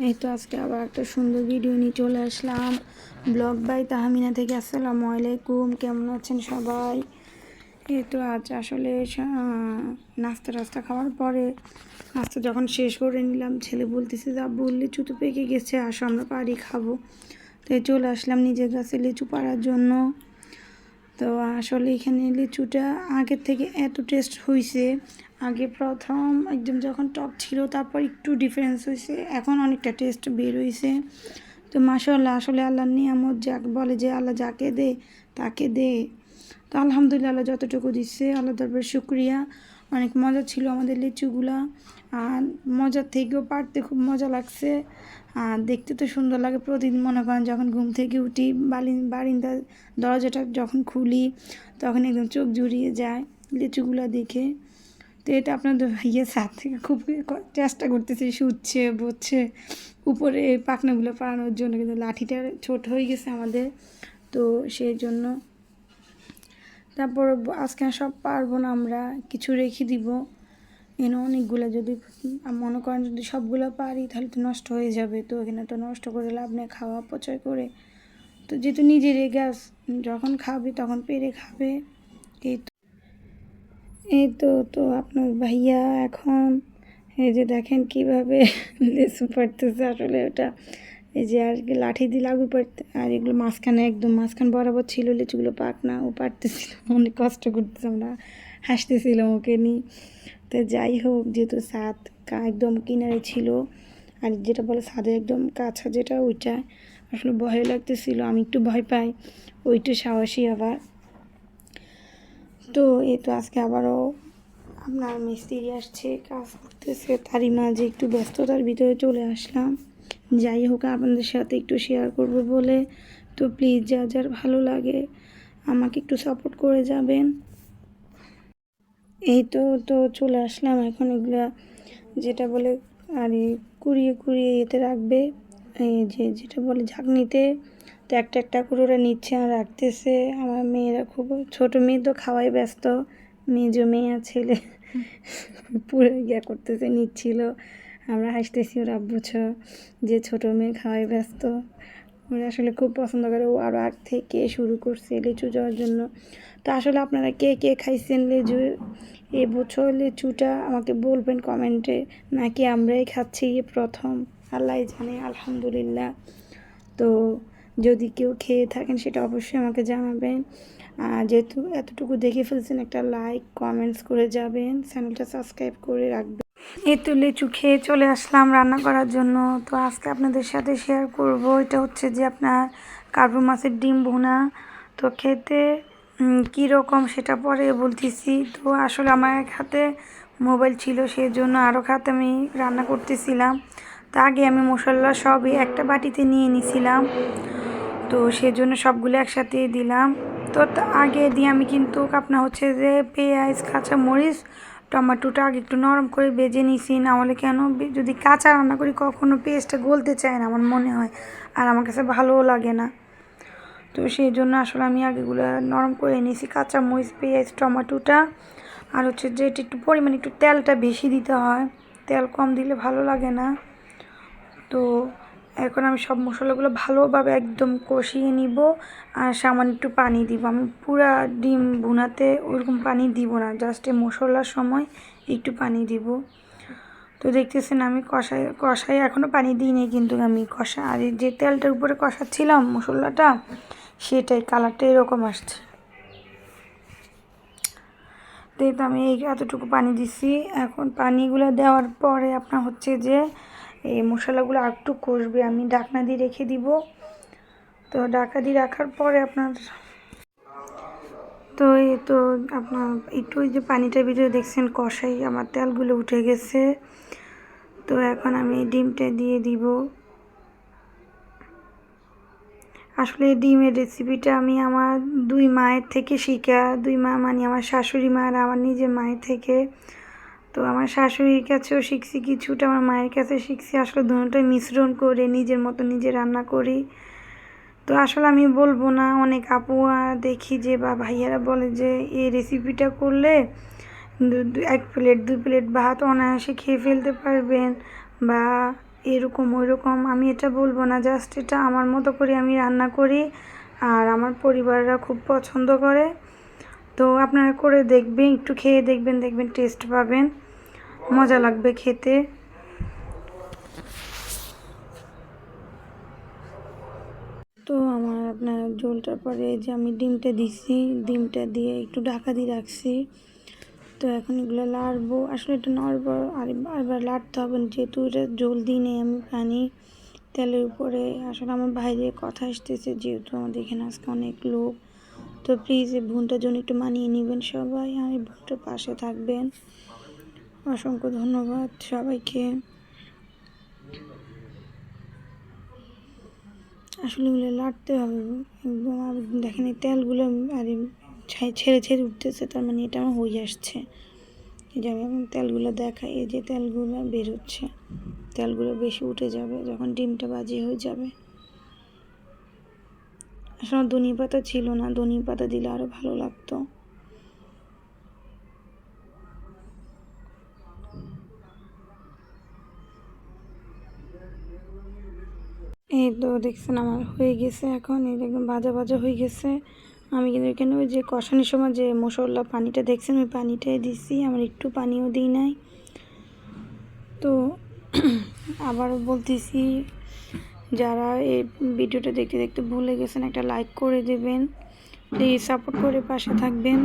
এই তো আজকে আবার একটা সুন্দর ভিডিও নিয়ে চলে আসলাম। ব্লগ বাই তাহমিনা থেকে, আসসালামু আলাইকুম, কেমন আছেন সবাই? এই তো আজ আসলে নাস্তা টাস্তা খাওয়ার পরে নাস্তা যখন শেষ করে নিলাম, ছেলে বলতেছে, যা বললে তো পেকে গেছে, আসো আমরা পারি খাব। তাই চলে আসলাম নিজের কাছে লিচু পাড়ার জন্য। তো আসলে এখানে লিচুটা আগের থেকে এত টেস্ট হয়েছে আগে প্রথম একদম যখন টক ছিল, তারপর একটু ডিফারেন্স হয়েছে এখন অনেকটা টেস্ট বের হয়েছে তো মাসাল্লাহ আসলে আল্লাহ নিয়ামত যাক, বলে যে আল্লাহ যাকে দে, তাকে দে। তো আলহামদুলিল্লাহ আল্লাহ যতটুকু দিচ্ছে আল্লাহ তারপরে শুক্রিয়া। অনেক মজা ছিল আমাদের লিচুগুলা। আর মজার থেকেও পারতে খুব মজা লাগছে। আর দেখতে তো সুন্দর লাগে। প্রতিদিন মনে করেন যখন ঘুম থেকে উঠি, বালি বারিন্দা দরজাটা যখন খুলি, তখন একদম চোখ জুড়িয়ে যায় লিচুগুলা দেখে। তো এটা আপনাদের ভাইয়ের সাথ থেকে খুব চেষ্টা করতেছে, শুচ্ছে বসছে উপরে পাখনাগুলো পাড়ানোর জন্য। কিন্তু লাঠিটা ছোট হয়ে গেছে আমাদের। তো সেই জন্য তারপর আজকে সব পারব না আমরা, কিছু রেখে দিব। এখানে অনেকগুলো যদি মনে করেন যদি সবগুলো পারি, তাহলে তো নষ্ট হয়ে যাবে। তো এখানে তো নষ্ট করে লাভ নেই, খাওয়া অপচয় করে। তো যেহেতু নিজের গ্যাস, যখন খাবে তখন পেরে খাবে। এই তো এই তো তো আপনার ভাইয়া এখন, এই যে দেখেন কীভাবে লেসু পাড়তেছে আসলে ওটা। এই যে আর কি লাঠি দিয়ে লাগু পারতে আর এগুলো মাঝখানে একদম মাঝখান বরাবর ছিল, লিচুগুলো পাক না, ও পারতেছিল অনেক কষ্ট করতেছে, আমরা হাসতেছিলাম ওকে নিয়ে। তো যাই হোক, যেহেতু কা- একদম কিনারে ছিল, আর যেটা বলে ছাদে একদম কাছা যেটা, ওইটা আসলে ভয় লাগতেছিল, আমি একটু ভয় পাই, ওইটা সাহসী আবার। তো এই তো আজকে আবারও আপনার মিস্ত্রি আসছে, কাজ করতেছে তারই মাঝে একটু ব্যস্ততার ভিতরে চলে আসলাম। যাই হোক আপনাদের সাথে একটু শেয়ার করব বলে। তো প্লিজ যা যার ভালো লাগে আমাকে একটু সাপোর্ট করে যাবেন। এই তো তো চলে আসলাম। এখন এগুলা যেটা বলে আর কুড়িয়ে কুড়িয়ে এতে রাখবে। এই যে যেটা বলে ঝাঁকনিতে তো একটা একটা করে ওরা নিচ্ছে আর রাখতেছে। আমার মেয়েরা খুব ছোটো মেয়ে তো খাওয়াই ব্যস্ত। মেজ মেয়ে আর ছেলে পুরো ইয়া করতেছে নিচ্ছিল। আমরা হাসতেছি ওরা বুঝ যে ছোটো মেয়ে খাওয়াই ব্যস্ত। ওরা আসলে খুব পছন্দ করে। ও আরও আগ থেকে শুরু করছে লিচু যাওয়ার জন্য। তো আসলে আপনারা কে কে খাইছেন লিচু? এ বছর লিচুটা আমাকে বলবেন কমেন্টে। নাকি আমরাই খাচ্ছি প্রথম? আল্লাহ জানে, আলহামদুলিল্লাহ। তো যদি কেউ খেয়ে থাকেন সেটা অবশ্যই আমাকে জানাবেন। যেহেতু এতটুকু দেখে ফেলছেন, একটা লাইক কমেন্টস করে যাবেন। চ্যানেলটা সাবস্ক্রাইব করে রাখবেন। এই তো লিচু খেয়ে চলে আসলাম রান্না করার জন্য। তো আজকে আপনাদের সাথে শেয়ার করব। এটা হচ্ছে যে আপনার কার্বু মাছের ডিম ভুনা। তো খেতে উম, কীরকম সেটা পরে বলতেছি। তো আসলে আমার এক হাতে মোবাইল ছিল সেই জন্য আরও হাতে আমি রান্না করতেছিলাম। তা আগে আমি মশলা সবই একটা বাটিতে নিয়ে নিছিলাম। তো সেজন্য সবগুলো একসাথে দিলাম। তা- আগে দিয়ে আমি কিন্তু আপনার হচ্ছে যে পেঁয়াজ কাঁচা মরিচ টমেটোটা আগে একটু নরম করে বেজে নিছি না হলে কেন যদি কাঁচা রান্না করি কখনো পেস্টটা গলতে চায় না আমার মনে হয়, আর আমার কাছে ভালোও লাগে না। তো সেই জন্য আসলে আমি আগেগুলো নরম করে নিয়েছি কাঁচা মরিচ পেঁয়াজ, টমাটোটা, আর হচ্ছে যে একটু পরিমাণে একটু তেলটা বেশি দিতে হয়, তেল কম দিলে ভালো লাগে না। তো এখন আমি সব মশলাগুলো ভালোভাবে একদম কষিয়ে নিব আর সামান্য একটু পানি দিব। আমি পুরা ডিম ভুনাতে ওরকম পানি দিব না জাস্ট এই মশলার সময় একটু পানি দিব। তো দেখতেছেন আমি কষাই কষাই এখনও পানি দিইনি কিন্তু আমি কষা, আর যে তেলটার উপরে কষাচ্ছিলাম মশলাটা, সেটাই কালারটা এরকম আসছে। তো আমি এই এতটুকু পানি দিছি, এখন পানিগুলো দেওয়ার পরে আপনার হচ্ছে যে এই মশলাগুলো একটু কষবে, আমি ঢাকনা দিয়ে রেখে দিব। তো ঢাকা দিয়ে রাখার পরে আপনার তো এই তো আপনার একটু ওই যে পানিটার ভিতরে দেখছেন কষাই, আমার তেলগুলো উঠে গেছে। তো এখন আমি ডিমটা দিয়ে দিব। আসলে ডিমের রেসিপিটা আমি আমার দুই মায়ের থেকে শিখা, দুই মা মানে আমার শাশুড়ি মা আর আমার নিজের মায়ের থেকে। তো আমার শাশুড়ির কাছেও শিখছি কিছুটা, আমার মায়ের কাছে শিখছি। আসলে দুটোই মিশ্রণ করে, নিজের মতো নিজে রান্না করি। তো আসলে আমি বলব না, অনেক আপুয়া দেখি যে বা ভাইয়ারা বলে যে, এই রেসিপিটা করলে দু- দু- এক প্লেট দুই প্লেট ভাত অনায়াসে খেয়ে ফেলতে পারবেন বা এরকম ওইরকম। আমি এটা বলব না জাস্ট এটা আমার মতো করে আমি রান্না করি আর আমার পরিবাররা খুব পছন্দ করে। তো আপনারা করে দেখবেন, একটু খেয়ে দেখবেন দেখবেন টেস্ট পাবেন। মজা লাগবে খেতে। তো আমার আপনার ঝোলটার পরে যে আমি ডিমটা দিছি, ডিমটা দিয়ে একটু ঢাকা দিয়ে রাখছি। তো এখন এগুলো লাড়বো। আসলে এটা নড়বো আর বারবার লাড়তে হবে যেহেতু এটা জল দিই নেই আমি পানি। তেলের উপরে আসলে আমার বাইরে কথা আসতেছে, যেহেতু আমাদের এখানে আজকে অনেক লোক। তো প্লিজ এই বোনটার জন্য একটু মানিয়ে নেবেন সবাই, আর এই বোনটার পাশে থাকবেন। অসংখ্য ধন্যবাদ সবাইকে। আসলে এগুলো লাটতে হবে, একদম আর দেখেন এই তেলগুলো আর ছেড়ে ছেড়ে উঠতেছে, তার মানে এটা আমার হয়ে আসছে। এই যে আমি এখন তেলগুলো দেখাই, এই যে তেলগুলো বের হচ্ছে, তেলগুলো বেশি উঠে যাবে যখন ডিমটা বাজি হয়ে যাবে। আসলে ধনিয়া পাতা ছিল না ধনিয়া পাতা দিলে আরও ভালো লাগতো। এই তো দেখছেন আমার হয়ে গেছে এখন, এই একদম ভাজা ভাজা হয়ে গেছে। আমি কিন্তু এখানে ওই যে কষানোর সময় যে মশলা পানিটা দেখছেন, ওই পানিটাই দিছি, আমার একটু পানিও দিই নাই। তো আবার বলতেছি, যারা এই ভিডিওটা দেখতে দেখতে ভুলে গেছেন, একটা লাইক করে দেবেন প্লিজ সাপোর্ট করে পাশে থাকবেন।